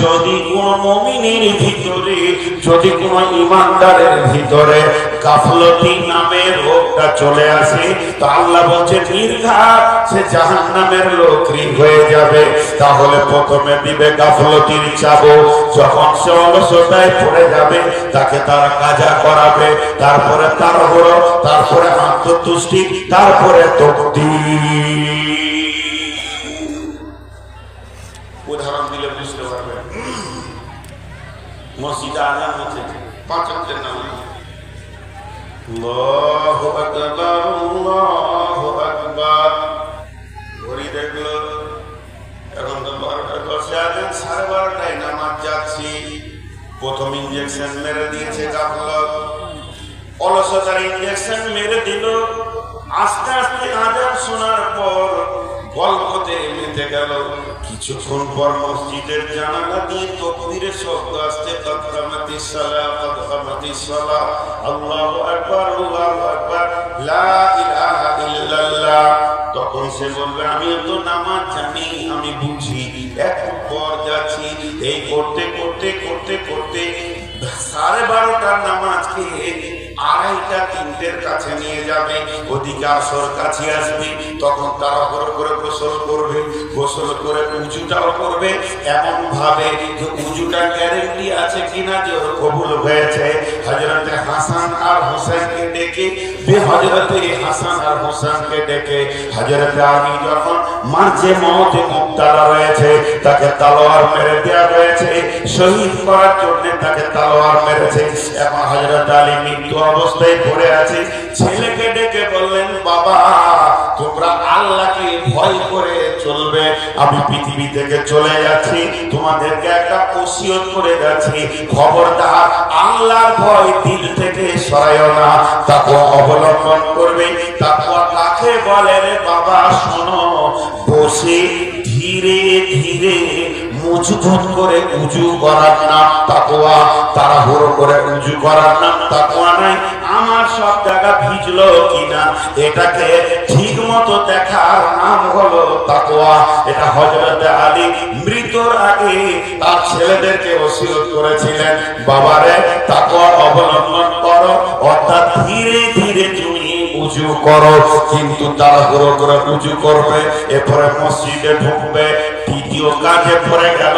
যদি কোন মমিনের ভিতরে, যদি কোন ইমানদারের ভিতরে গাফলতি নামে রোগটা চলে আসে, তো আল্লাহ বলছে, নির্ঘাত সে জাহান নামের লোকরি হয়ে যাবে। তাহলে প্রথমে দিবে গাফলতির চাবো। যখন সে অলসতায় পড়ে যাবে, তাকে তারা কাজা করাবে। তারপরে তার হলো তারপরে আত্মতুষ্টি, তারপরে তক্তি উদাহরণ মসজিদে আজান হচ্ছে পাঁচ অক্ষরের নাম। আল্লাহু আকবার আল্লাহু আকবার। ঘড়ি দেখল এখন তো বারোটা দশে আছেন সাড়ে বারোটায় নামাজ যাচ্ছি। প্রথম ইঞ্জেকশন মেরে দিয়েছে গাফলত। অলসতার ইঞ্জেকশন মেরে দিল। আস্তে আস্তে আজান শোনার পর গল্পতে মেতে গেল। কিছুক্ষণ পর মসজিদের জানালা দিয়ে তকবীরের শব্দ আসছে তৎকামাতি সালাহ তৎকামাতি সালাহ আল্লাহু আকবার আল্লাহু আকবার, লা ইলাহা ইল্লাল্লাহ। তখন সে বলবে আমি তো নামাজ জানি, আমি বুঝি এখন পর যাচ্ছি। এই করতে করতে করতে করতে সাড়ে বারোটার নামাজকে আড়াইটা তিনটের কাছে নিয়ে যাবে ওদিকে আসর কাছে আসবে, তখন তারা করে করে গোসল করবে, গোসল করে উঁচুটাও করবে এমন ভাবে যে উঁচুটা গ্যারেন্টি আছে কিনা যে ওর কবুল হয়েছে। হাজার হাসান আর হোসেনকে ডেকে আছে। ছেলেকে ডেকে বললেন, বাবা, তোমরা আল্লাহকে ভয় করে চলবে। আমি পৃথিবী থেকে চলে যাচ্ছি, তোমাদেরকে একটা করে যাচ্ছি। খবরদার, আল্লাহর ভয় সরাইও না। তাকুয়া অবলম্বন করবে। তাকুয়া কাকে বলে রে বাবা? শোনো বসে ধীরে ধীরে মজবুত করে উজু করার নাম তাকুয়া তাড়াহুড়ো করে উজু করার নাম তাকুয়া নাই আমার সব জায়গা ভিজলো কিনা, এটাকে ঠিক মতো দেখার নাম হলো তাকুয়া এটা হজরত আলী মৃত্যুর আগে তার ছেলেদেরকে ওসিয়ত করেছিলেন। বাবারে তাকুয়া অবলম্বন করো, অর্থাৎ ধীরে ধীরে তুমি উজু করো। কিন্তু তাড়াহুড়ো করে উজু করবে, এরপরে মসজিদে ঢুকবে দ্বিতীয় কাজে পড়ে গেল।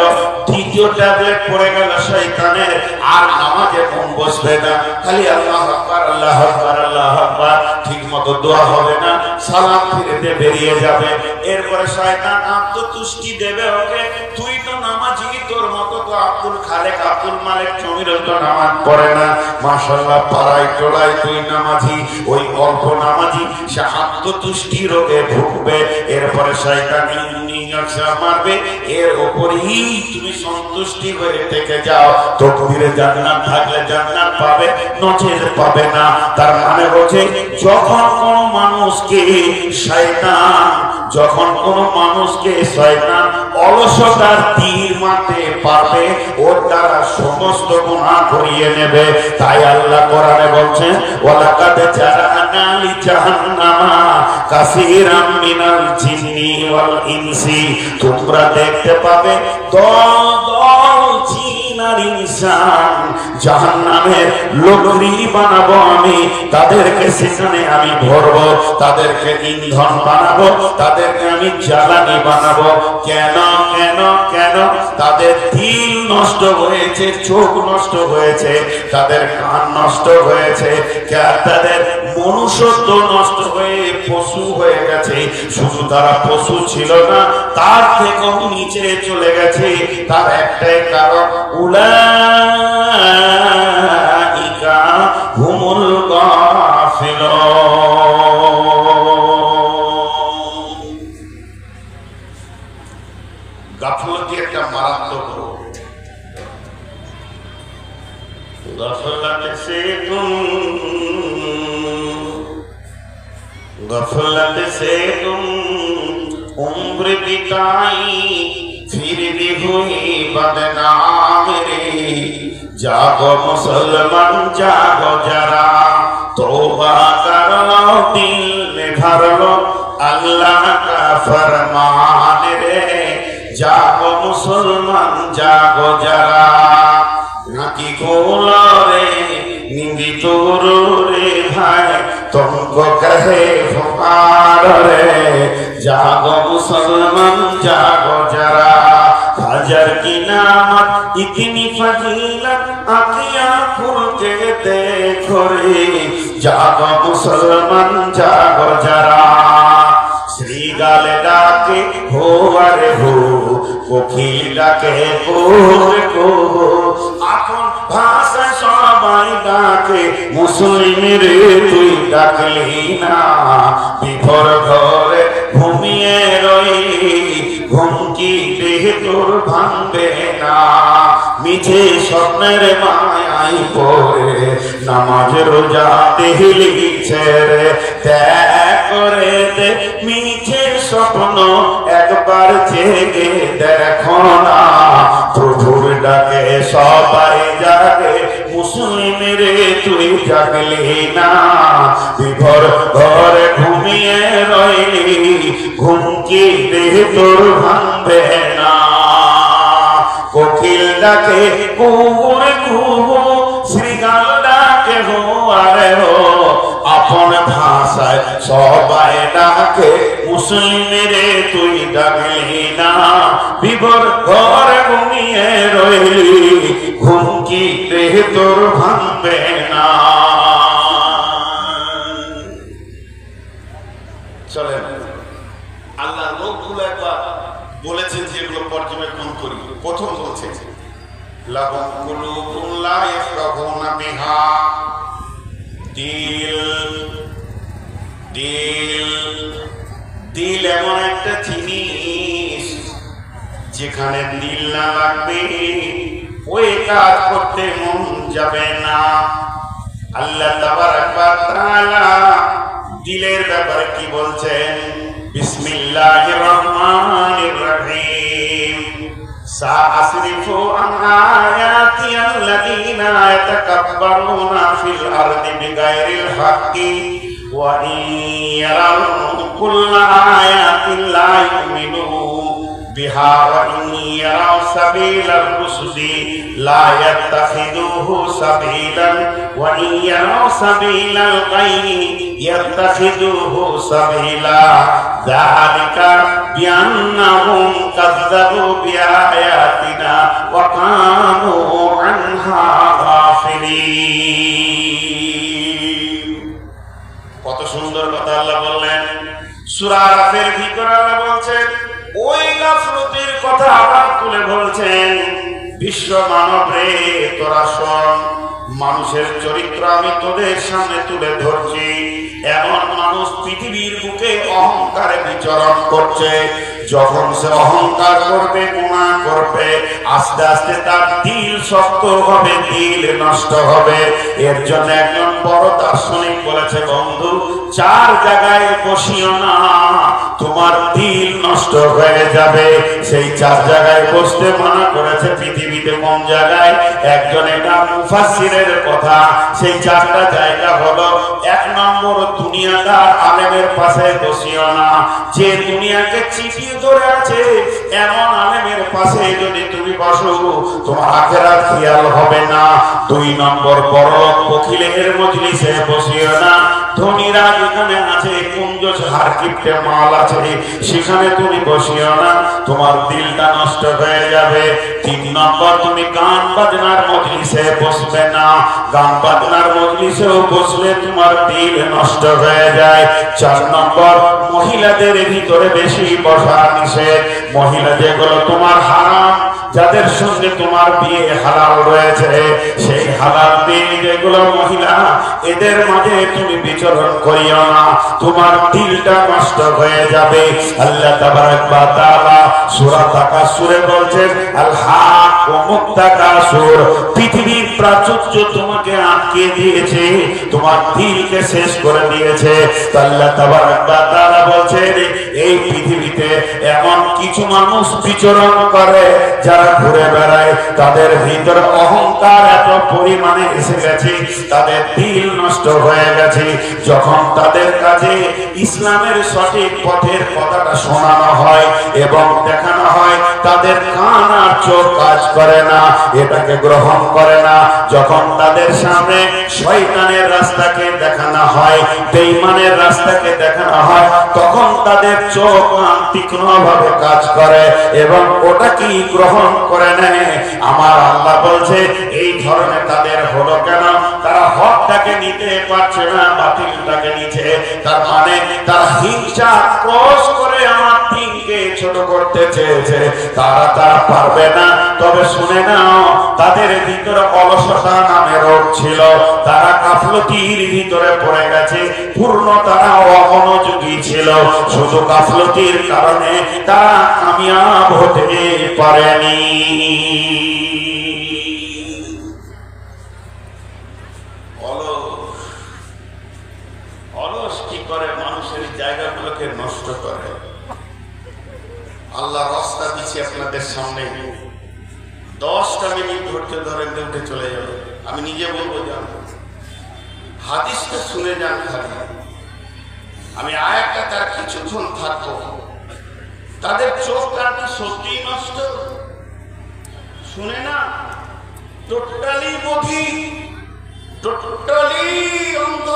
দ্বিতীয় ট্যাবলেট পড়ে গেল শয়তানের। আর নামাজে মন বসবে না। খালি আল্লাহ আকবার আল্লাহ আকবার আল্লাহ আকবার। ঠিক মতো দোয়া হবে না। সালাম ফিরে দিয়ে বেরিয়ে যাবে। এরপরে শয়তান আত্মতুষ্টি দেবে ওকে। তুই তো নামাজি, তোর মতো তো আব্দুল খালেক, আব্দুল মালিক জমির তো নামাজ পড়ে না। মাশাল্লাহ পাড়ায় টোলায় তুই নামাজি, ওই অল্প নামাজি, সে আত্মতুষ্টি রোগে ভুগবে। এরপরে শয়তান ইঞ্জেকশন মারবে এর উপরেই তুমি সন্তুষ্টি হয়ে থেকে যাও। তকদিরে জান্নাত থাকলে জান্নাত পাবে নচেত পাবে না। তার মানে হচ্ছে, যখন কোনো মানুষকে শয়তান যখন কোন মানুষকে শয়তান অলসতার তীর মারতে পারবে, ওর দ্বারা সমস্ত গুনাহ করিয়ে নেবে। তাই আল্লাহ কোরআনে বলছেন, ওয়ালাকাদ জারানা লি জাহান্নামা কাসীরাম মিনাল জিন্নি ওয়াল ইনসি। তোমরা দেখতে পাবে দল দল জিন আর ইনসান বানাবো আমি, তাদেরকে সেখানে আমি তাদেরকে ইন্ধন বানাবো, তাদেরকে আমি জ্বালানি বানাবো। কেন কেন কেন? তাদের দিল নষ্ট হয়েছে, চোখ নষ্ট হয়েছে, তাদের কান নষ্ট হয়েছে তাদের মনুষ্যত্ব নষ্ট হয়ে পশু হয়ে গেছে, শুধু তারা পশু ছিল না, তার থেকেও নিচে চলে গেছে। তার একটাই কারণ উলাইকা হুমুল গাফলতি একটা মারাত্মক রোগ। গফলতে সে তুম গফলতে সে তুম উম্র বিতাই গিরবি হুই বদনাম। রে জাগো মুসলমান, জাগো যারা। তোবা কর লো দিল মে ভর লো আল্লাহ কা ফরমান রে। জাগো মুসলমান, জাগো যারা। নাকি কোল রে, নিন্দি তোর রে ভাই, তোমকো কহে ফকার রে। জাগো মুসলমান, জাগো যারা। হাজার কি নামত ইতনি ফজিলত আকিয়া খুলকে দেখো রে। জাগো মুসলমান, জাগো যারা। শ্রীগাল ডাকে, হো আরে হো, কোকিল ডাকে কোর কো আপন ভাষা সবাই ডাকে মুসলিম রে তুই ডাকলি না। বিভর ঘরে ঘুমিয়ে রই ঘুমকি তোর ভাঙবে না। মিছে স্বপ্নের মায়াই পড়ে, নামাজ রোজা দেহলিছে রে ত্যাগ করে দে মিছে স্বপ্ন, একবার জেগে দেখো না। প্রভুর ডাকে সবাই জাগে মুসলিম রে তুই জাগলি না। বিভর ঘরে ঘুমিয়ে রইলি, ঘুমকি দেহ তোর ভাঙবে ডাকে কুহুর কুহু শ্রীগাল ডাকে হো আরে হো আপন ভাষায় সবাই ডাকে, মুসলিম রে, তুই ডাকলি না, বিবর ঘর ঘুমিয়ে রইলি ঘুমকি দেহ তোর ভাঙবে না। চলেন। আল্লাহ লোকগুলো একবার বলেছেন যে এগুলো পর্যবেক্ষণ করি। প্রথম বলছে লাহুম কুলুবুন লা ইয়াফকাহুনা বিহা। দিল এমন একটা জিনিস যেখানে দিল না লাগবে, ওই কাজ করতে মন যাবে না। আল্লাহ তাআলা দিলের ব্যাপারে কি বলছেন? বিসমিল্লাহির রহমানির রহিম। سأصرف عن آياتي الذين يتكبرون في الأرض بغير الحق وإن يروا كل آيات لا يؤمنون بها وإن يروا سبيل الرشد لا يتخذوه سبيلا وإن يروا سبيل الغي يتخذوه سبيلا ذلك بأنهم كذبوا بآياتنا وكانوا عنها غافلين কত সুন্দর কথা আল্লাহ বললেন সূরা আরাফের ভিতরে আল্লাহ বলছেন ওই গাফলতির কথা আবার তুলে বলছেন বিশ্ব মানব রে তোরা শোন মানুষের চরিত্র আমি তোদের সামনে তুলে ধরছি এমন মানুষ পৃথিবীর বুকে অহংকারে বিচরণ করছে। যখন সে অহংকার করবে গুণা করবে, আস্তে আস্তে তার দিল শক্ত হবে, দিল নষ্ট হবে। এর জন্য একজন বড় দার্শনিক বলেছে, বন্ধু, চার জায়গায় বসিও না। তোমার দিল নষ্ট হয়ে যাবে। সেই চার জায়গায় বসতে মানা করেছে পৃথিবীতে কোন জায়গায়? একজন এটা মুফাসসিরের কথা। সেই চারটা জায়গা হলো এক নম্বর দুনিয়াদার আলেমের পাশে বসিও না। যে দুনিয়াকে চিপিয়ে ধরে আছে, এমন আলেমের পাশে যদি তুমি বসো, তোমার আখেরাত খেয়াল হবে না। দুই নম্বর বড় বকিলের মজলিসে বসিও না। ধনীরা যেখানে আছে কুঞ্জ হারকিপ্টে মাল আছে। সেখানে তুমি বসিও না, তোমার দিলটা নষ্ট যাবে। তিন নম্বর, তুমি গান বাজনার মজলিসে বসবে না। গান বাজনার মজলিসেও বসলে তোমার দিল নষ্ট যায়। চার নম্বর, মহিলাদের ভিতরে বেশি বসা নিষেধ। মহিলা যেগুলো তোমার হারাম যাদের সঙ্গে তোমার বিয়ে হালাল রয়েছে, সেই হালাল বিয়ে যেগুলো মহিলা, এদের মাঝে তুমি বিচরণ করিও না। তোমার দিলটা নষ্ট হয়ে যাবে। আল্লাহ তাআলা সূরা বলছেন আল পৃথিবীর প্রাচুর্য তোমাকে আটকে দিয়েছে, তোমার দিলকে শেষ করে দিয়েছে। আল্লাহ তাবারাক তাআলা বলছেন, এই পৃথিবীতে এমন কিছু মানুষ বিচরণ করে যারা ঘুরে বেড়ায়। তাদের ভিতরে অহংকার এত পরিমাণে এসে গেছে, তাদের দিল নষ্ট হয়ে গেছে। যখন তাদের কাছে ইসলামের সঠিক পথের কথাটা শোনানো হয় এবং দেখানো হয়, তাদের কান আর চোখ কাজ করে না, এটাকে গ্রহণ করে না। যখন তাদের সামনে শয়তানের রাস্তাকে দেখানো হয়, বেঈমানের রাস্তাকে দেখানো হয়, তখন তাদের চোখ কান তীক্ষ্ণ ভাবে কাজ করে এবং ওটা কি গ্রহণ করে নেয়? আমার আল্লাহ বলছে, এই ধরনের তাদের হলো কেন? তারা হকটাকে নিতে পারছে না, বাতিলটাকে নিচ্ছে। তার মানে তারা হিংসা ক্রস করে আমার দিনকে ছোট করতে চেয়েছে। তারা তারা পারবে না। তবে শুনে নাও, তাদের ভিতরে অলসতা নামে রোগ ছিল। তারা কাফলতির ভিতরে পড়ে গেছে। পূর্ণ তারা অমনোযোগী ছিল। শুধু গাফলতির কারণে তারা কামিয়াব হতে পারেনি। জায়গাগুলোকে নষ্ট করে? আল্লাহ রাস্তা দিচ্ছি আপনাদের সামনে। দশটা মিনিট ধৈর্য ধরেন উঠে চলে যাবে আমি নিজে বলব যান হাদিসটা শুনে যান খালি। আমি আয়াতটা তার কিছুক্ষণ থাকব। তাদের চোখ কাটি সত্যি নষ্ট? শুনে না? টোটালি বধি টোটালি অন্ধ,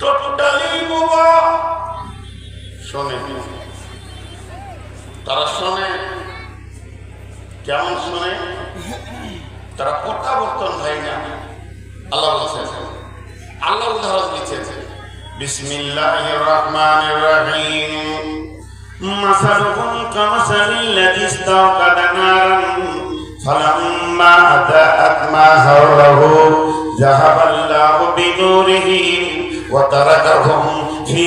টোটালি বোবা শোনে তারা শোনে, কেমন শোনে? তারা প্রত্যাবর্তন হয় না। আল্লাহ বলছেন, আল্লাহ উদাহরণ দিচ্ছে বিসমিল্লাহির রহমানির রহিম। কামাসালিল লাযী ইসতাওকাদা নারান, ফালাম্মা আতাআত মা বিনুরিহিম ওয়া তারাকাহুম ফী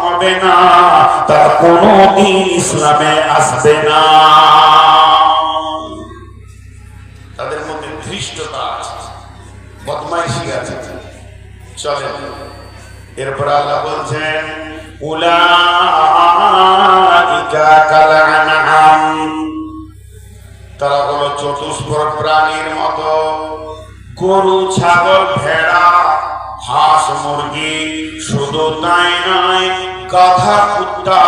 হবে না, তারা কোনোদিন ইসলামে আসবে না। তাদের মধ্যে ধৃষ্টতা আছে, বদমাইশি আছে। এরপর আল্লাহ বলছেন তারা হলো চতুষ্পর প্রাণীর মতো, গরু, ছাগল, ভেড়া, হাঁস, মুরগি, শুধু তাই নয় গাধা কুত্তা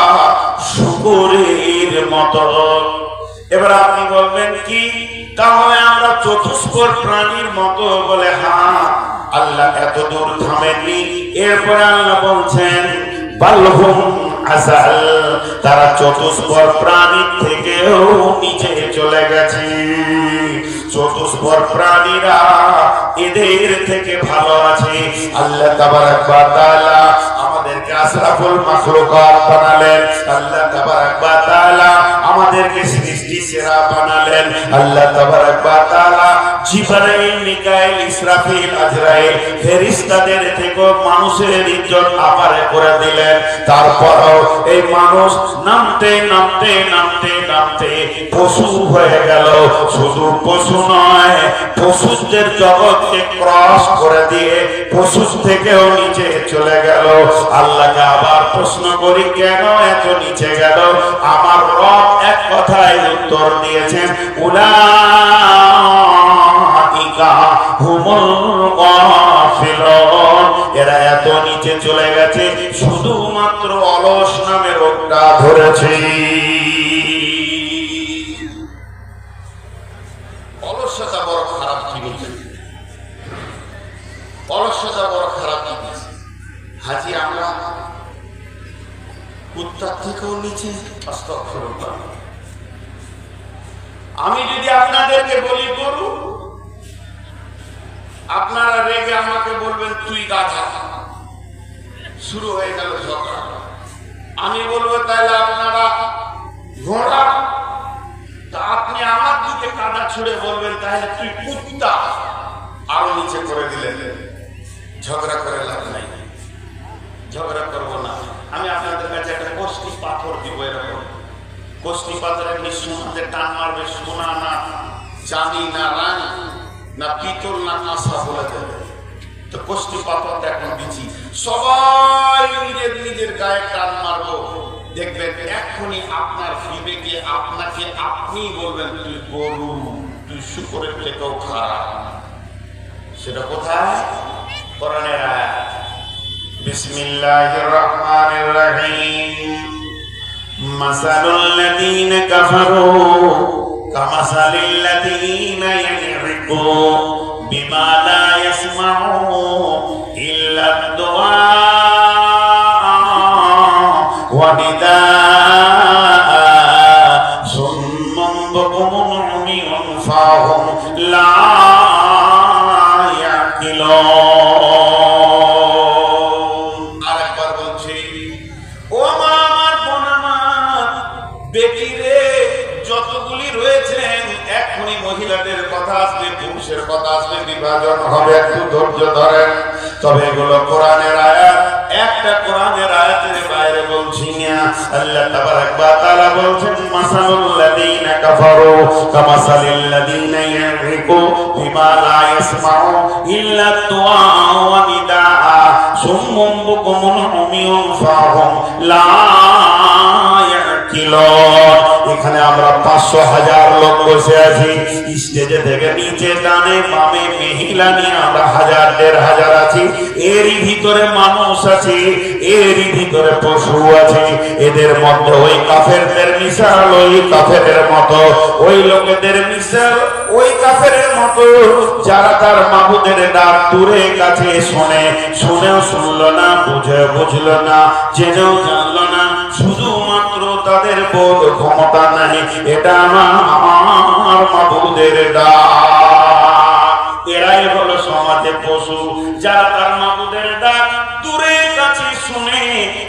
শুকুরের মতো। এবার আপনি বলবেন কি? তাহলে আমরা চতুষ্পর প্রাণীর মতো বলে হ্যাঁ আল্লাহ এত দূর থামেননি। এরপরে আল্লাহ বলছেন বাল্যহুম আসাল, তারা চতুষ্পর প্রাণীর থেকেও নিচে চলে গেছে। চতুষ্পর প্রাণীরা এদের থেকে ভালো আছে। আল্লাহ তাবারাক ওয়া তাআলা আশরাফুল মাখলুকাত বানালেন, আল্লাহ তাবারাক ওয়া তাআলা আমাদেরকে সৃষ্টি সেরা বানালেন। আল্লাহ তাবারাক ওয়া তাআলা জিবরাইল, মিকাইল, ইসরাফিল, আজরাইল ফেরেশতাদের থেকেও মানুষের ইজ্জত আপারে করে দিলেন। তারপরও এই মানুষ নামতে নামতে নামতে নামতে পশু হয়ে গেল। শুধু পশু নয় পশুদের জগৎকে ক্রস করে দিয়ে পশু থেকেও নিচে চলে গেল। আল্লাহকে আবার প্রশ্ন করি, কেন এত নিচে গেল? আমার রব এক কথায় উত্তর দিয়েছেন হুমুল এরা এত নিচে চলে গেছে, শুধুমাত্র অলস নামে রোগটা ধরেছে। আমরা। কুত্তার থেকেও নিচে। আমি যদি আপনাদেরকে বলি গরু আপনারা রেগে আমাকে বলবেন, তুই গাধা। শুরু হয়ে গেল ঝগড়া। আমি বলব তাহলে আপনারা ঘোড়া আপনি আমার দিকে কাদা ছুড়ে বলবেন তাহলে তুই কুত্তা। আরও নিচে করে দিলেন। ঝগড়া করে লাভ নাই। ঝগড়া করব না। আমি আপনাদের কাছে একটা কষ্টি পাথর দিব এরকম। কষ্টি পাথরের নিঃসুনাতে টান মারবে, সোনা না চাঁদি না রানী, না পিতল, না কাঁসা বলে দেবে। তো কষ্টি পাথরটা এখন দিচ্ছি সবাই নিজের নিজের গায়ে টান মারবো। দেখবেন এক্ষুনি আপনার বিবেকে আপনাকে আপনি বলবেন, তুই গরু, তুই শুকরের থেকেও খারাপ। সেটা কোথায়? কোরআনের আয়াত। বিসমিল্লাহির রহমানির রহিম মাসালুল লাযীনা কাফারু কামাসালিল লাযীনা ইয়ানইকু বিমা লা ইয়াসমাউ ইল্লা দুআ ওয়া নিদা বলছেন মাসালুল লাযীনা কাফারু কামাসালিল লাযীনা ইয়ানরিকু বিমা লা ইয়াসমাউ ইল্লা দুআ ওয়া নিদাআ। সুম্মুম বুকুমুন উমিয়ুন ফাহুম লা ইয়াকিলুন। এখানে আমরা পাঁচশো হাজার লোক বসে আছি। স্টেজে থেকে নিচে ডানে বামে মহিলা নিয়ে আমরা হাজার, দেড় হাজার আছি। এরই ভিতরে মানুষ আছে, এরই ভিতরে পশু আছে। এদের মধ্যে ওই কাফেরদের মিশাল, ওই কাফেরের মতো। ওই লোকেদের মিশাল, ওই কাফের মতো। যারা তার মাবুদের ডাক দূরে কাছে শোনে, শুনেও শুনলো না বুঝে বুঝলো না, জেনেও জানলো না শুধুমাত্র তাদের বোধ ক্ষমতা নাই এটা আমার মাবুদের ডাক। এরাই হলো সমাজে পশু, যারা তার মাবুদের ডাক দূরে কাছে শুনে,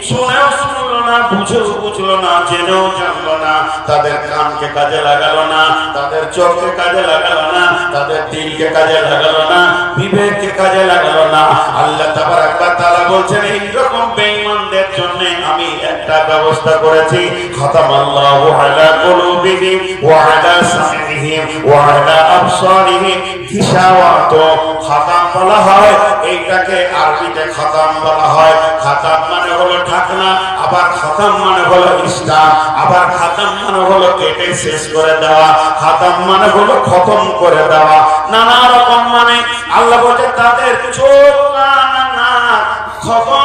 শুনেও শুনলো না, বুঝেও বুঝলো না, জেনেও জানলো না, তাদের কানকে কাজে লাগালো না, তাদের চোখকে কাজে লাগালো না, তাদের দিলকে কাজে লাগালো না, বিবেককে কাজে লাগালো না। আল্লাহ তাবারাক ওয়া তাআলা বলছেন, এইরকম বেঈমানদের জন্য আমি একটা ব্যবস্থা করেছি। খতামাল্লাহু আলা কুলুবিহিম ওয়া আলা সামিহিম ওয়া আলা আবসারিহিম। খতাম বলা হয়। এইটাকে আরবিতে খতাম বলা হয়। খতাম মানে হলো ঢাকনা, আবার খতাম মানে হলো ইসলাম আবার খাতাম মানে হলো কেটে শেষ করে দেওয়া, খাতাম মানে হলো খতম করে দেওয়া। নানা রকম মানে আল্লাহ বলছে, তাদের চোখ নাক খতম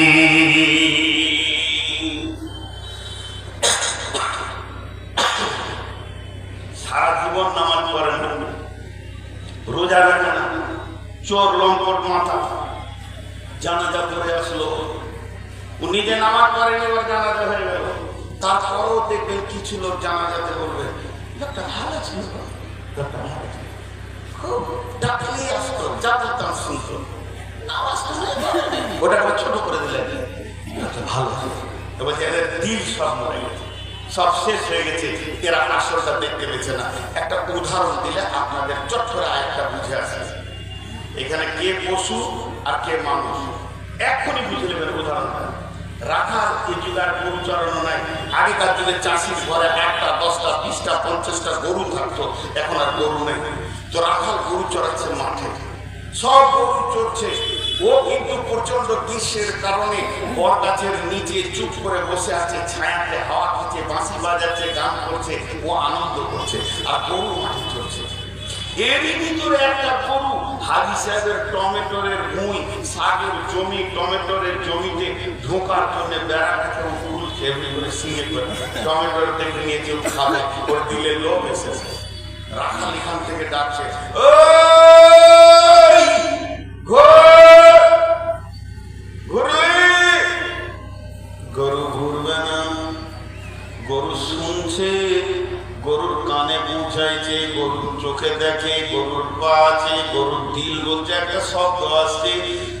রোজা রাখে না চোর, লম্পট, মাথা। জানাজা পড়ে আসলো। ও নিজে নামাজ পড়েনি, এবার জানাজা হয়ে গেল। তারপরেও দেখবেন কিছু লোক জানাজাতে বলবে লোকটা ভালো ছিল লোকটা ভালো ছিল খুব ডাকলেই আসতো যা বলতাম শুনতো ছোট করে দিলেন। ভালো এবার দিল সব মরে গেছে। সব শেষ হয়ে গেছে। এরা আসলটা দেখতে পেয়েছে না। একটা উদাহরণ দিলে আপনাদের চট করে আরেকটা বুঝে আসে। এখানে কে পশু আর কে মানুষ। এক্ষুনি বুঝে নেবেন উদাহরণটা। রাখার আর গরু চড়ানো নাই। আগেকার যুগে চাষির ঘরে একটা দশটা, বিশটা, পঞ্চাশটা গরু থাকতো। এখন আর গরু নেই। তো রাখাল গরু চড়াচ্ছে মাঠে। সব গরু চড়ছে। ও কিন্তু প্রচণ্ড গ্রীষ্মের কারণে বট গাছের নিচে চুপ করে বসে আছে, ছায়াতে হাওয়া খাচ্ছে, বাঁশি বাজাচ্ছে, গান করছে, ও আনন্দ করছে, আর গরু চড়ছে এরই ভিতরে একটা গরু হাজি সাহেবের টমেটোরের ভুঁই শাকের জমি টমেটোরের জমিতে ঢোকার জন্য বেড়া কাছে ফুল খেয়ে করে সিঙে করে টমেটোর দেখে নিয়ে কেউ খাবে। ওর দিলে লোভ এসেছে। রাখাল এখান থেকে ডাকছে আছে, গরুর চোখে দেখে, গরুর পা আছে, গরুর দিল বলছে, একটা শব্দ আছে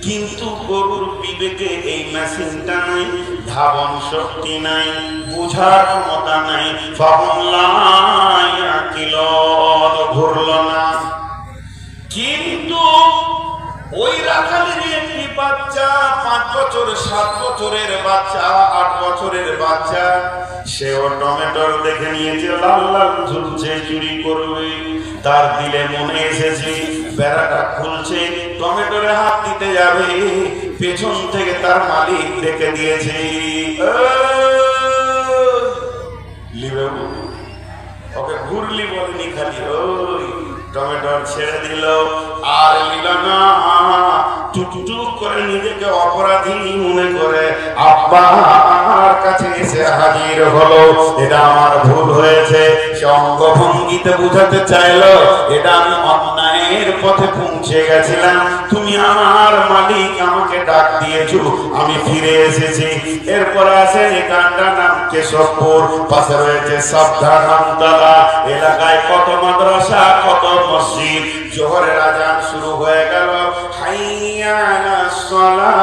কিন্তু গরুর বিবেকে এই মেশিনটা নাই, ধাবন শক্তি নাই, বোঝার ক্ষমতা নাই। ফবনলাইল ঘুরল না। কিন্তু ওই রাখালের বাচ্চা, পাঁচ বছর, সাত বছরের বাচ্চা, আট বছরের বাচ্চা, সেও টমেটোর দেখে নিয়েছে, লাল লাল ঝুলছে, চুরি করবে। তার দিলে মনে এসেছে, বেড়াটা খুলছে, টমেটোরে হাত দিতে যাবে। পেছন থেকে তার মালিক দেখে দিয়েছে। লিবে ওকে ঘুরলি বলেনি খালি, ওই টমেটোর ছেড়ে দিল, আর নিল না। টুকটুক করে নিজেকে অপরাধী মনে করে। আব্বার কাছে এসে হাজির হলো। এটা আমার ভুল হয়েছে। সে অঙ্গভঙ্গিতে বুঝাতে চাইলো, এটা আমি অন্যায়ের পথে পৌঁছে গেছিলাম। তুমি আমার মালিক, আমাকে ডাক দিয়েছ। আমি ফিরে এসেছি। এরপর আছে এখানটা নাম কেশবপুর, পাশে রয়েছে সাবধান নামতলা এলাকায় কত মাদ্রাসা, কত মসজিদ। জোহরের আজান শুরু হয়ে গেল। হাইয়া আলাস সালাহ।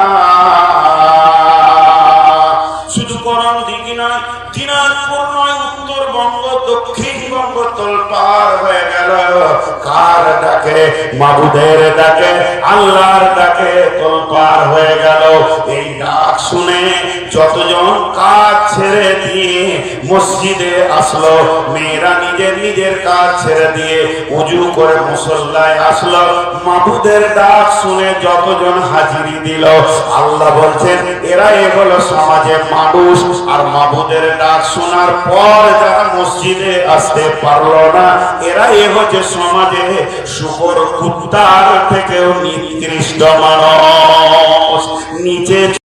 শুধু করণ দিকে নয় শুনে দিয়ে মসজিদে আসলো, মেয়েরা নিজের নিজের কাজ ছেড়ে দিয়ে উজু করে মুসল্লায় আসলো। মাবুদের ডাক শুনে যতজন হাজিরি দিল, আল্লাহ বলছেন, এরাই হলো সমাজে মানুষ। আর মাবুদের ডাক জানার পর যারা মসজিদে আসতে পারল না এরা এ হচ্ছে সমাজে শুকর কুত্তার থেকেও নিকৃষ্ট মানুষ। নিচে